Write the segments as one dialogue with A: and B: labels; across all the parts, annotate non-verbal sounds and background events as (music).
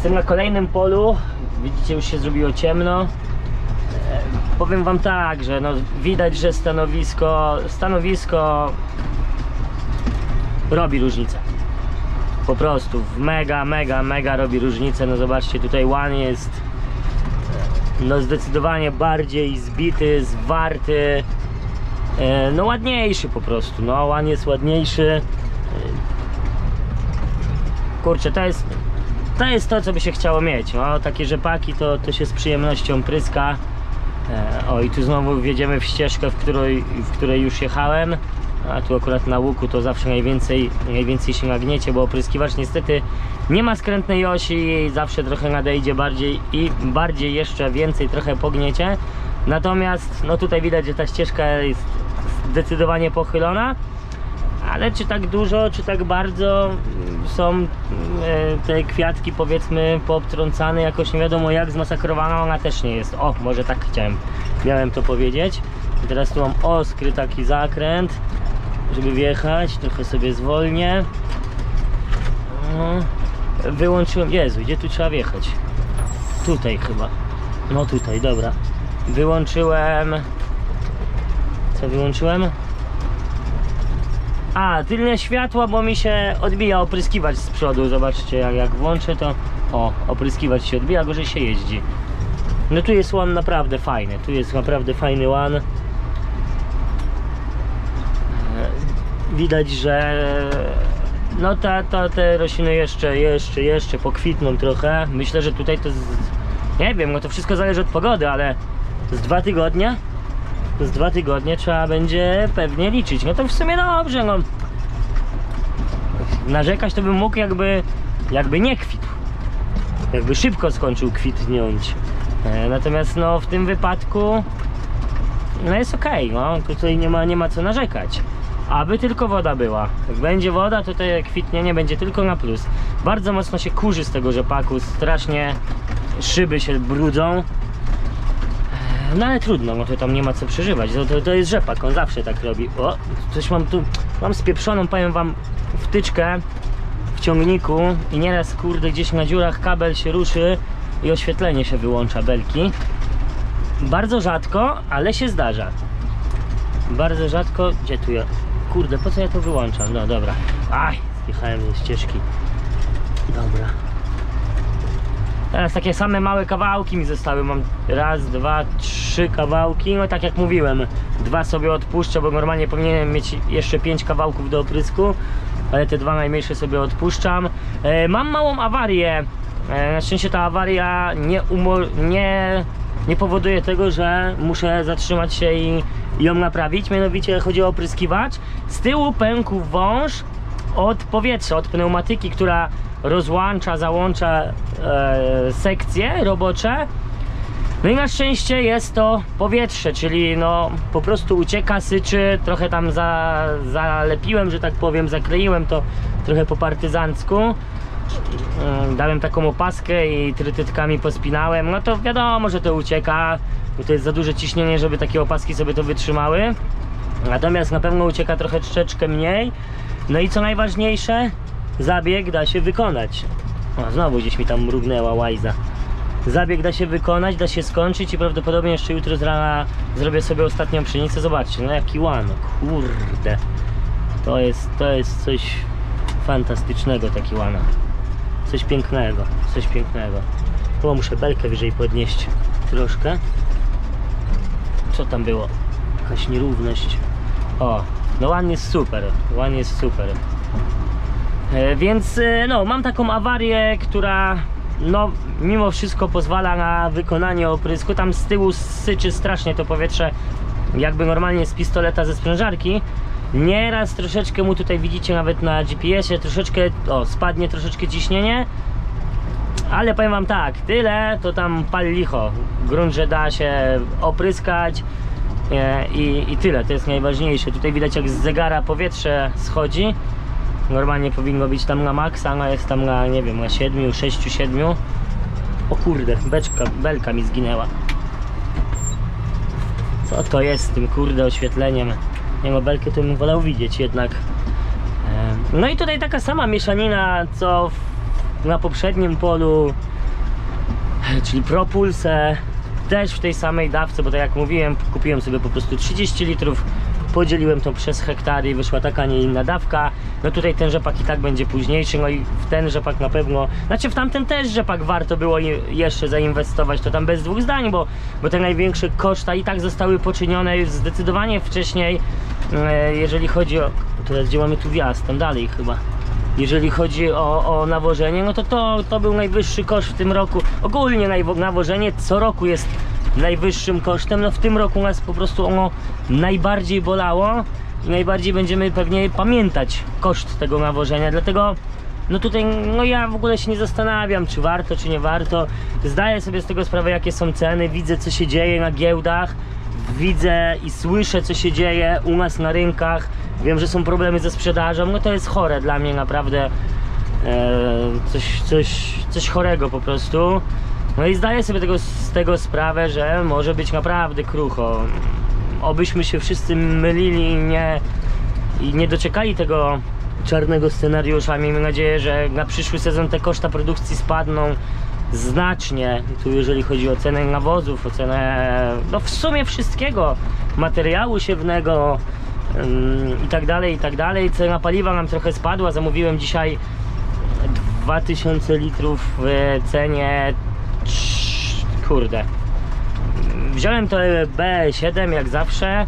A: Jestem na kolejnym polu. Widzicie, już się zrobiło ciemno. E, Powiem wam tak, że no, widać, że stanowisko, stanowisko robi różnicę. Po prostu mega, mega, mega robi różnicę. No zobaczcie, tutaj łan jest e, no zdecydowanie bardziej zbity, zwarty. E, No ładniejszy po prostu. No łan jest ładniejszy. Kurczę, to jest to jest to, co by się chciało mieć. No, takie rzepaki to, to się z przyjemnością pryska. E, o i tu znowu wjedziemy w ścieżkę, w której, w której już jechałem. A tu akurat na łuku to zawsze najwięcej, najwięcej się nagniecie, bo opryskiwacz niestety nie ma skrętnej osi i zawsze trochę nadejdzie bardziej i bardziej jeszcze więcej trochę pogniecie. Natomiast no tutaj widać, że ta ścieżka jest zdecydowanie pochylona. Ale czy tak dużo, czy tak bardzo mm, są mm, e, te kwiatki powiedzmy poobtrącane jakoś nie wiadomo jak zmasakrowana ona też nie jest. O, może tak chciałem, miałem to powiedzieć. Teraz tu mam oskry taki zakręt, żeby wjechać, trochę sobie zwolnię. No, wyłączyłem, Jezu, gdzie tu trzeba wjechać? Tutaj chyba. No tutaj, dobra. Wyłączyłem... Co wyłączyłem? A, tylne światła, bo mi się odbija opryskiwacz z przodu. Zobaczcie, jak, jak włączę to. O, opryskiwacz się odbija, gorzej się jeździ. No tu jest łan naprawdę fajny. Tu jest naprawdę fajny łan. E, Widać, że no ta, ta, te rośliny jeszcze, jeszcze, jeszcze pokwitną trochę. Myślę, że tutaj to z, nie wiem, no to wszystko zależy od pogody, ale z dwa tygodnie z dwa tygodnie trzeba będzie pewnie liczyć. No to w sumie dobrze, no. Narzekać to bym mógł jakby, jakby nie kwitł. Jakby szybko skończył kwitniąć. E, Natomiast no w tym wypadku no jest okej, no tutaj nie ma, nie ma co narzekać. Aby tylko woda była. Jak będzie woda, to to kwitnienie będzie tylko na plus. Bardzo mocno się kurzy z tego rzepaku, strasznie szyby się brudzą. No ale trudno, no to tam nie ma co przeżywać. To, to, to jest rzepak, on zawsze tak robi. O, coś mam tu, mam spieprzoną, powiem wam, wtyczkę w ciągniku i nieraz, kurde, gdzieś na dziurach kabel się ruszy i oświetlenie się wyłącza, belki. Bardzo rzadko, ale się zdarza. Bardzo rzadko, gdzie tu ja? Kurde, po co ja to wyłączam? No dobra. Aj, zjechałem ze ścieżki. Dobra. Teraz takie same małe kawałki mi zostały. Mam raz, dwa, trzy kawałki. No tak jak mówiłem, dwa sobie odpuszczę, bo normalnie powinienem mieć jeszcze pięć kawałków do oprysku, ale te dwa najmniejsze sobie odpuszczam. E, mam małą awarię. E, na szczęście ta awaria nie, nie, nie powoduje tego, że muszę zatrzymać się i ją naprawić. Mianowicie chodzi o opryskiwacz. Z tyłu pękł wąż od powietrza, od pneumatyki, która rozłącza, załącza e, sekcje robocze. No i na szczęście jest to powietrze, czyli no po prostu ucieka, syczy, trochę tam za, zalepiłem, że tak powiem, zakleiłem to trochę po partyzancku. Mm, Dałem taką opaskę i trytytkami pospinałem, no to wiadomo, że to ucieka, bo to jest za duże ciśnienie, żeby takie opaski sobie to wytrzymały. Natomiast na pewno ucieka trochę troszeczkę mniej. No i co najważniejsze, zabieg da się wykonać. O, znowu gdzieś mi tam mrugnęła łajza. Zabieg da się wykonać, da się skończyć i prawdopodobnie jeszcze jutro z rana zrobię sobie ostatnią pszenicę. Zobaczcie, no jaki łan, kurde. To jest, to jest coś fantastycznego taki łana. Coś pięknego, coś pięknego. Chyba muszę belkę wyżej podnieść troszkę. Co tam było? Jakaś nierówność. O, no łan jest super, łan jest super. E, Więc e, no, mam taką awarię, która no, mimo wszystko pozwala na wykonanie oprysku. Tam z tyłu syczy strasznie to powietrze, jakby normalnie z pistoleta ze sprężarki. Nieraz troszeczkę mu tutaj widzicie nawet na GPS-ie, troszeczkę, o, spadnie troszeczkę ciśnienie. Ale powiem wam tak, tyle to tam pali licho. Grunt, że da się opryskać i, i tyle, to jest najważniejsze. Tutaj widać jak z zegara powietrze schodzi. Normalnie powinno być tam na maksa, a jest tam na, nie wiem, na 7, 6, 7. O kurde, beczka, belka mi zginęła. Co to jest z tym kurde oświetleniem? Nie ma belkę, to bym wolał widzieć jednak. No i tutaj taka sama mieszanina, co w na poprzednim polu, czyli Propulse, też w tej samej dawce, bo tak jak mówiłem, kupiłem sobie po prostu 30 litrów, podzieliłem to przez hektary i wyszła taka, nie inna dawka. No tutaj ten rzepak i tak będzie późniejszy, no i w ten rzepak na pewno, znaczy w tamten też rzepak warto było jeszcze zainwestować, to tam bez dwóch zdań, bo, bo te największe koszta i tak zostały poczynione już zdecydowanie wcześniej, e, jeżeli chodzi o, teraz gdzie mamy tu wjazd, tam dalej chyba. Jeżeli chodzi o, o nawożenie, no to, to to był najwyższy koszt w tym roku. Ogólnie nawożenie co roku jest najwyższym kosztem. No w tym roku nas po prostu ono najbardziej bolało i najbardziej będziemy pewnie pamiętać koszt tego nawożenia. Dlatego no tutaj no ja w ogóle się nie zastanawiam, czy warto, czy nie warto. Zdaję sobie z tego sprawę, jakie są ceny, widzę co się dzieje na giełdach widzę i słyszę, co się dzieje u nas na rynkach. Wiem, że są problemy ze sprzedażą. No to jest chore dla mnie naprawdę. E, coś, coś, coś chorego po prostu. No i zdaję sobie tego, z tego sprawę, że może być naprawdę krucho. Obyśmy się wszyscy mylili i nie, i nie doczekali tego czarnego scenariusza. Miejmy nadzieję, że na przyszły sezon te koszta produkcji spadną znacznie. Tu jeżeli chodzi o cenę nawozów, o cenę no w sumie wszystkiego, materiału siewnego ym, i tak dalej, i tak dalej. Cena paliwa nam trochę spadła. Zamówiłem dzisiaj 2000 litrów w cenie kurde Wziąłem to B7 jak zawsze.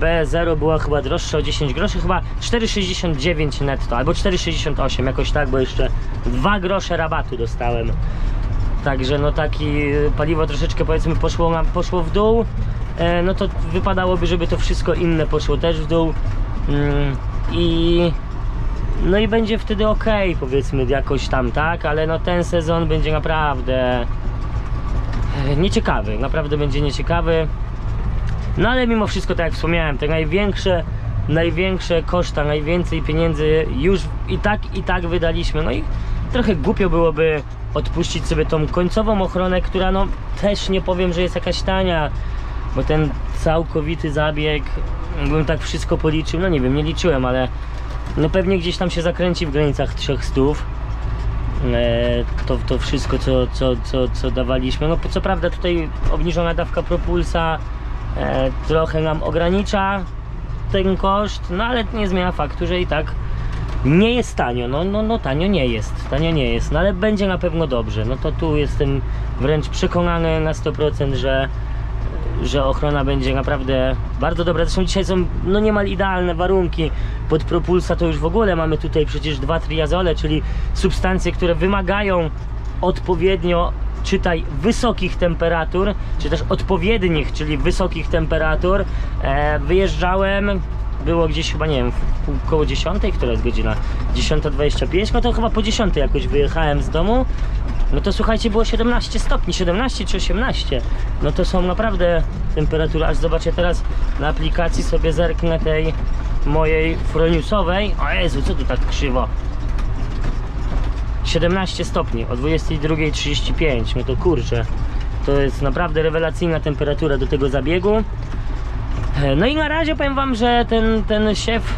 A: B0 była chyba droższa o 10 groszy, chyba 4,69 netto, albo 4,68 jakoś tak, bo jeszcze 2 grosze rabatu dostałem. Także no taki paliwo troszeczkę powiedzmy poszło, poszło w dół. E, no to wypadałoby, żeby to wszystko inne poszło też w dół. Mm, I no i będzie wtedy ok, powiedzmy jakoś tam, tak? Ale no ten sezon będzie naprawdę e, nieciekawy, naprawdę będzie nieciekawy. No ale mimo wszystko, tak jak wspomniałem, te największe, największe koszta, najwięcej pieniędzy już i tak, i tak wydaliśmy. No i trochę głupio byłoby odpuścić sobie tą końcową ochronę, która no też nie powiem, że jest jakaś tania, bo ten całkowity zabieg, bym tak wszystko policzył, no nie wiem, nie liczyłem, ale no pewnie gdzieś tam się zakręci w granicach 300 e, to, to wszystko, co, co, co, co dawaliśmy. No co prawda tutaj obniżona dawka propulsa e, trochę nam ogranicza ten koszt, no ale nie zmienia faktu, że i tak nie jest tanio, no, no, no tanio nie jest, tanio nie jest, no ale będzie na pewno dobrze, no to tu jestem wręcz przekonany na 100%, że że ochrona będzie naprawdę bardzo dobra. Zresztą dzisiaj są no niemal idealne warunki. Pod propulsa to już w ogóle mamy tutaj przecież dwa triazole, czyli substancje, które wymagają odpowiednio czytaj wysokich temperatur, czy też odpowiednich, czyli wysokich temperatur. E, wyjeżdżałem, było gdzieś chyba, nie wiem, koło 10, która jest godzina? 10.25, no to chyba po 10 jakoś wyjechałem z domu. No to słuchajcie, było 17 stopni, 17 czy 18. No to są naprawdę temperatury, aż zobaczę teraz na aplikacji sobie zerknę tej mojej froniusowej. O Jezu, co tu tak krzywo? 17 stopni o 22.35, no to kurczę, to jest naprawdę rewelacyjna temperatura do tego zabiegu. E, No i na razie powiem wam, że ten, ten siew,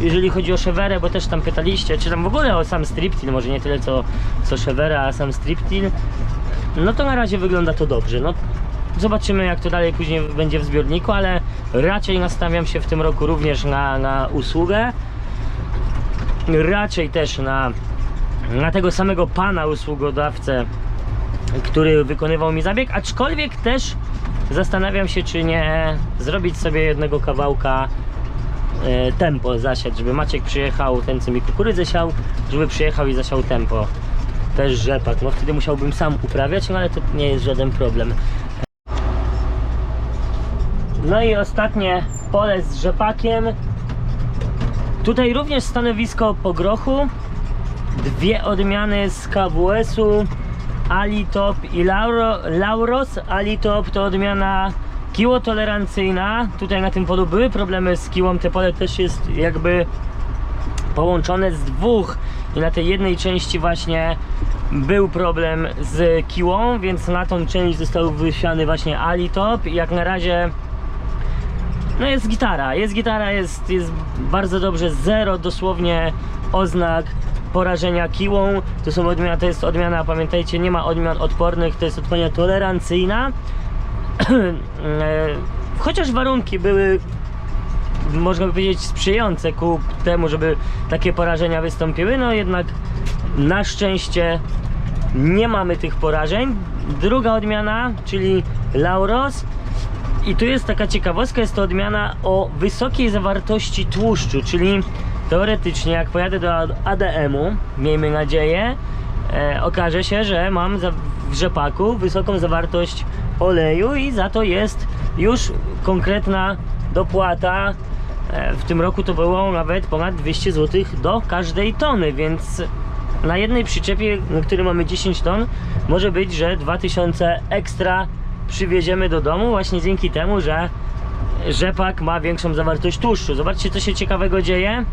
A: jeżeli chodzi o szewerę, bo też tam pytaliście, czy tam w ogóle o sam striptil, może nie tyle co, co szewera, a sam striptil, no to na razie wygląda to dobrze. No, zobaczymy jak to dalej później będzie w zbiorniku, ale raczej nastawiam się w tym roku również na, na usługę. Raczej też na, na tego samego pana usługodawcę, który wykonywał mi zabieg, aczkolwiek też zastanawiam się, czy nie zrobić sobie jednego kawałka e, tempo zasiać, żeby Maciek przyjechał, ten co mi kukurydzę siał, żeby przyjechał i zasiał tempo. Też rzepak, no wtedy musiałbym sam uprawiać, no ale to nie jest żaden problem. No i ostatnie pole z rzepakiem. Tutaj również stanowisko po grochu. Dwie odmiany z KWS-u. Alitop i Lauro, Lauros. Alitop to odmiana kiłotolerancyjna. Tutaj na tym polu były problemy z kiłą. Te pole też jest jakby połączone z dwóch i na tej jednej części właśnie był problem z kiłą, więc na tą część został wysiany właśnie Alitop i jak na razie no jest gitara, jest gitara, jest, jest bardzo dobrze, zero dosłownie oznak porażenia kiłą. To, są odmiana, to jest odmiana, pamiętajcie, nie ma odmian odpornych, to jest odmiana tolerancyjna. (clears throat) Chociaż warunki były można by powiedzieć sprzyjające ku temu, żeby takie porażenia wystąpiły, no jednak na szczęście nie mamy tych porażeń. Druga odmiana, czyli Lauros i tu jest taka ciekawostka, jest to odmiana o wysokiej zawartości tłuszczu, czyli teoretycznie jak pojadę do ADM-u, miejmy nadzieję, e, okaże się, że mam w rzepaku wysoką zawartość oleju i za to jest już konkretna dopłata. E, w tym roku to było nawet ponad 200 zł do każdej tony, więc na jednej przyczepie, na której mamy 10 ton, może być, że 2000 ekstra przywieziemy do domu właśnie dzięki temu, że rzepak ma większą zawartość tłuszczu. Zobaczcie, co się ciekawego dzieje.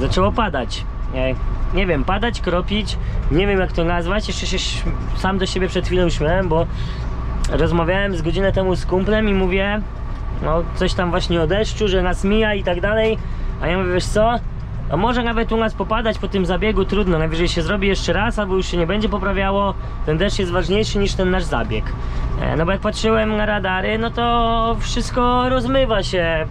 A: Zaczęło padać. Nie, nie wiem, padać, kropić, nie wiem jak to nazwać. Jeszcze się sam do siebie przed chwilą śmiałem, bo rozmawiałem z godzinę temu z kumplem i mówię, no coś tam właśnie o deszczu, że nas mija i tak dalej. A ja mówię, wiesz co? A może nawet u nas popadać po tym zabiegu trudno, najwyżej się zrobi jeszcze raz, albo już się nie będzie poprawiało. Ten deszcz jest ważniejszy niż ten nasz zabieg. E, No bo jak patrzyłem na radary, no to wszystko rozmywa się,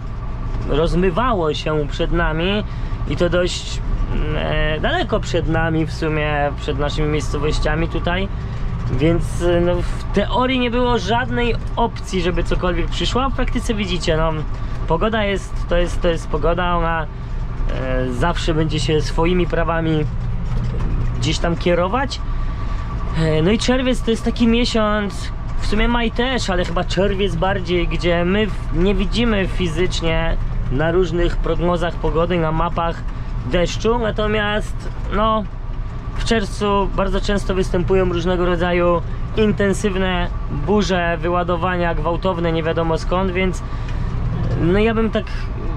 A: rozmywało się przed nami i to dość mm, e, daleko przed nami w sumie, przed naszymi miejscowościami tutaj. Więc e, no, w teorii nie było żadnej opcji, żeby cokolwiek przyszło, a w praktyce widzicie, no pogoda jest, to jest, to jest pogoda, ona e, zawsze będzie się swoimi prawami gdzieś tam kierować. E, No i czerwiec to jest taki miesiąc, w sumie maj też, ale chyba czerwiec bardziej, gdzie my nie widzimy fizycznie na różnych prognozach pogody, na mapach deszczu, natomiast no w czerwcu bardzo często występują różnego rodzaju intensywne burze, wyładowania gwałtowne, nie wiadomo skąd, więc no ja bym tak,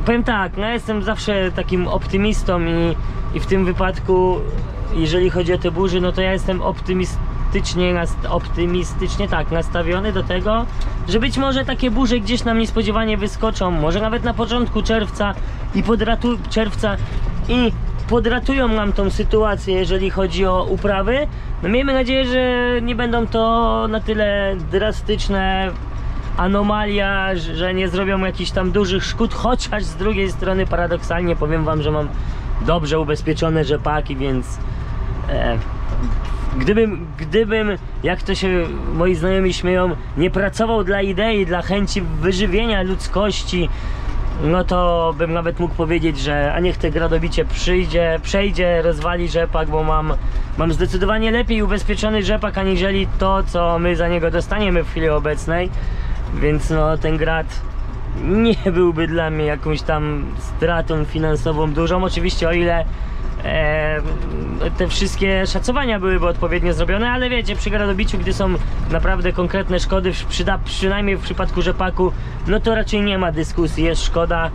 A: powiem tak, no ja jestem zawsze takim optymistą i, i w tym wypadku, jeżeli chodzi o te burzy, no to ja jestem optymistycznie, nast, optymistycznie tak, nastawiony do tego, że być może takie burze gdzieś nam niespodziewanie wyskoczą, może nawet na początku czerwca i podratu, czerwca i podratują nam tą sytuację, jeżeli chodzi o uprawy. No miejmy nadzieję, że nie będą to na tyle drastyczne anomalia, że że nie zrobią jakichś tam dużych szkód, chociaż z drugiej strony paradoksalnie powiem wam, że mam dobrze ubezpieczone rzepaki, więc e, gdybym, gdybym, jak to się moi znajomi śmieją, nie pracował dla idei, dla chęci wyżywienia ludzkości, no to bym nawet mógł powiedzieć, że a niech te gradobicie przyjdzie, przejdzie, rozwali rzepak, bo mam, mam zdecydowanie lepiej ubezpieczony rzepak, aniżeli to, co my za niego dostaniemy w chwili obecnej. Więc no ten grad nie byłby dla mnie jakąś tam stratą finansową dużą. Oczywiście o ile te wszystkie szacowania byłyby odpowiednio zrobione, ale wiecie, przy gradobiciu, gdy są naprawdę konkretne szkody, przynajmniej w przypadku rzepaku, no to raczej nie ma dyskusji, jest szkoda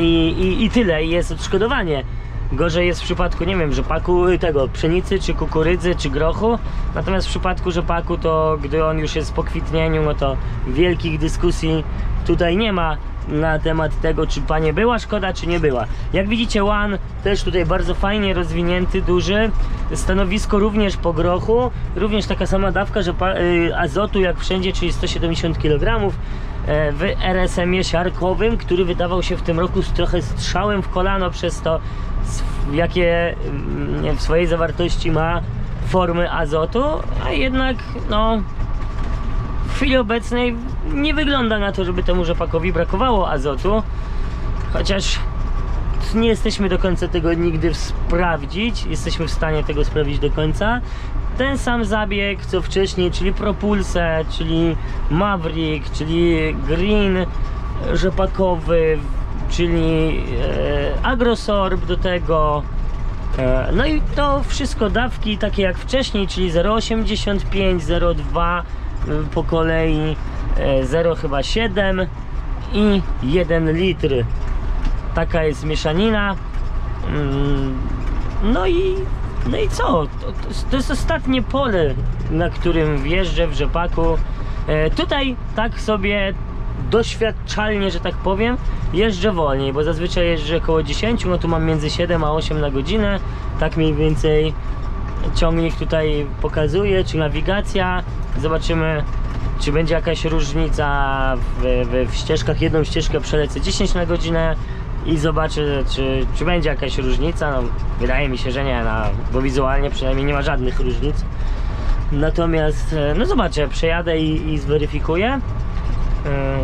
A: i, i, i tyle, i jest odszkodowanie. Gorzej jest w przypadku, nie wiem, rzepaku tego, pszenicy, czy kukurydzy, czy grochu. Natomiast w przypadku rzepaku, to gdy on już jest po kwitnieniu, no to wielkich dyskusji tutaj nie ma na temat tego, czy panie była szkoda, czy nie była. Jak widzicie, One też tutaj bardzo fajnie rozwinięty, duży. Stanowisko również po grochu, również taka sama dawka że y, azotu jak wszędzie, czyli 170 kg e, w RSM-ie siarkowym, który wydawał się w tym roku trochę strzałem w kolano przez to, jakie mm, w swojej zawartości ma formy azotu, a jednak no chwili obecnej nie wygląda na to, żeby temu rzepakowi brakowało azotu, chociaż nie jesteśmy do końca tego nigdy sprawdzić, jesteśmy w stanie tego sprawdzić do końca. Ten sam zabieg co wcześniej, czyli Propulse, czyli Maverick, czyli Green rzepakowy, czyli e, Agrosorb do tego. E, No i to wszystko dawki takie jak wcześniej, czyli 0,85, 0,2 y, po kolei, e, 0 chyba 7 i 1 litr. Taka jest mieszanina. Mm, No i, no i co? To, to, jest- to jest ostatnie pole, na którym wjeżdżę w rzepaku. E, Tutaj tak sobie doświadczalnie, że tak powiem, jeżdżę wolniej, bo zazwyczaj jeżdżę około 10, no tu mam między 7 a 8 na godzinę, tak mniej więcej ciągnik tutaj pokazuje, czy nawigacja. Zobaczymy, czy będzie jakaś różnica w, w, w ścieżkach. Jedną ścieżkę przelecę 10 na godzinę i zobaczę, czy, czy będzie jakaś różnica. No, wydaje mi się, że nie, no, bo wizualnie przynajmniej nie ma żadnych różnic. Natomiast, e, no zobaczę, przejadę i, i zweryfikuję. E,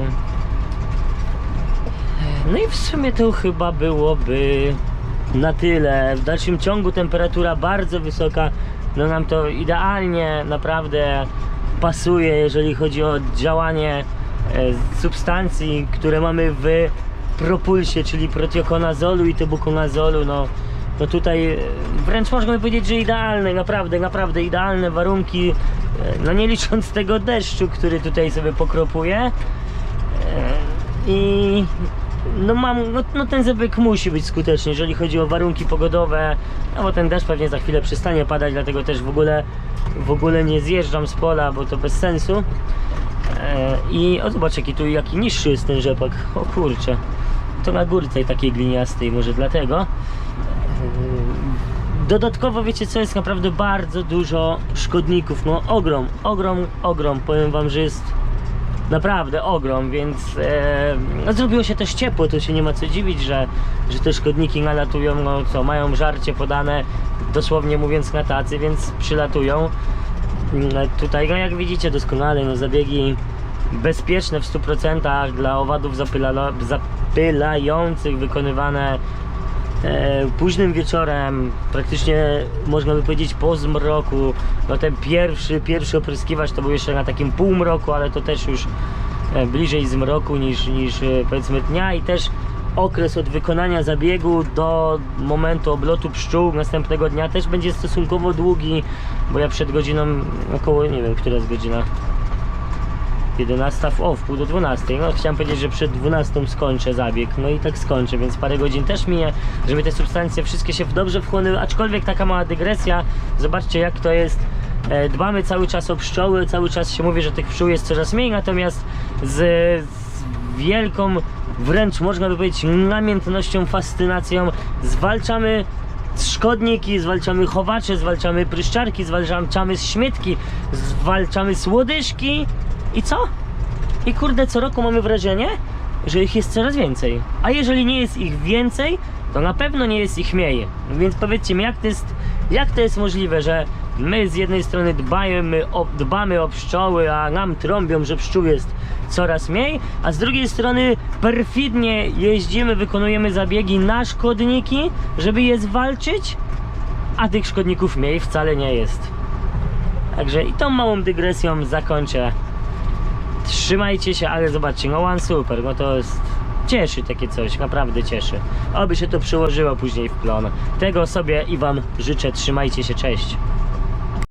A: No i w sumie to chyba byłoby na tyle. W dalszym ciągu temperatura bardzo wysoka. No nam to idealnie naprawdę pasuje, jeżeli chodzi o działanie e, substancji, które mamy w propulsie, czyli protiokonazolu i tebukonazolu. No, no tutaj e, wręcz można by powiedzieć, że idealne, naprawdę, naprawdę idealne warunki. e, No nie licząc tego deszczu, który tutaj sobie pokropuje. I no mam, no, no ten zabieg musi być skuteczny, jeżeli chodzi o warunki pogodowe, no bo ten deszcz pewnie za chwilę przestanie padać, dlatego też w ogóle, w ogóle nie zjeżdżam z pola, bo to bez sensu. E, I o zobacz jaki tu jaki niższy jest ten rzepak, o kurczę, to na górce takiej gliniastej, może dlatego. E, Dodatkowo wiecie co, jest naprawdę bardzo dużo szkodników, no ogrom, ogrom, ogrom, powiem wam, że jest naprawdę ogrom, więc e, no, zrobiło się też ciepło, to się nie ma co dziwić, że, że te szkodniki nalatują, no co, mają żarcie podane, dosłownie mówiąc na tacy, więc przylatują. Mm, Tutaj, no jak widzicie doskonale, no zabiegi bezpieczne w 100% dla owadów zapylalo, zapylających, wykonywane e, późnym wieczorem, praktycznie można by powiedzieć po zmroku. No ten pierwszy, pierwszy opryskiwacz to był jeszcze na takim półmroku, ale to też już e, bliżej zmroku niż, niż e, powiedzmy dnia i też okres od wykonania zabiegu do momentu oblotu pszczół następnego dnia też będzie stosunkowo długi, bo ja przed godziną około, nie wiem, która jest godzina 11, w- o, w pół do 12. No chciałem powiedzieć, że przed 12 skończę zabieg. No i tak skończę, więc parę godzin też minie, żeby te substancje wszystkie się dobrze wchłonęły. Aczkolwiek taka mała dygresja, zobaczcie jak to jest. E, Dbamy cały czas o pszczoły, cały czas się mówi, że tych pszczół jest coraz mniej, natomiast z, z wielką, wręcz można by powiedzieć, namiętnością, fascynacją zwalczamy szkodniki, zwalczamy chowacze, zwalczamy pryszczarki, zwalczamy śmietki, zwalczamy słodyżki i co? I kurde, co roku mamy wrażenie, że ich jest coraz więcej. A jeżeli nie jest ich więcej, to na pewno nie jest ich mniej. Więc powiedzcie mi, jak to jest, jak to jest możliwe, że my z jednej strony dbamy o, dbamy o pszczoły, a nam trąbią, że pszczół jest coraz mniej, a z drugiej strony perfidnie jeździmy, wykonujemy zabiegi na szkodniki, żeby je zwalczyć, a tych szkodników mniej wcale nie jest. Także i tą małą dygresją zakończę. Trzymajcie się, ale zobaczcie, no one super, no to jest... Cieszy takie coś, naprawdę cieszy. Oby się to przyłożyło później w plon. Tego sobie i wam życzę, trzymajcie się, cześć.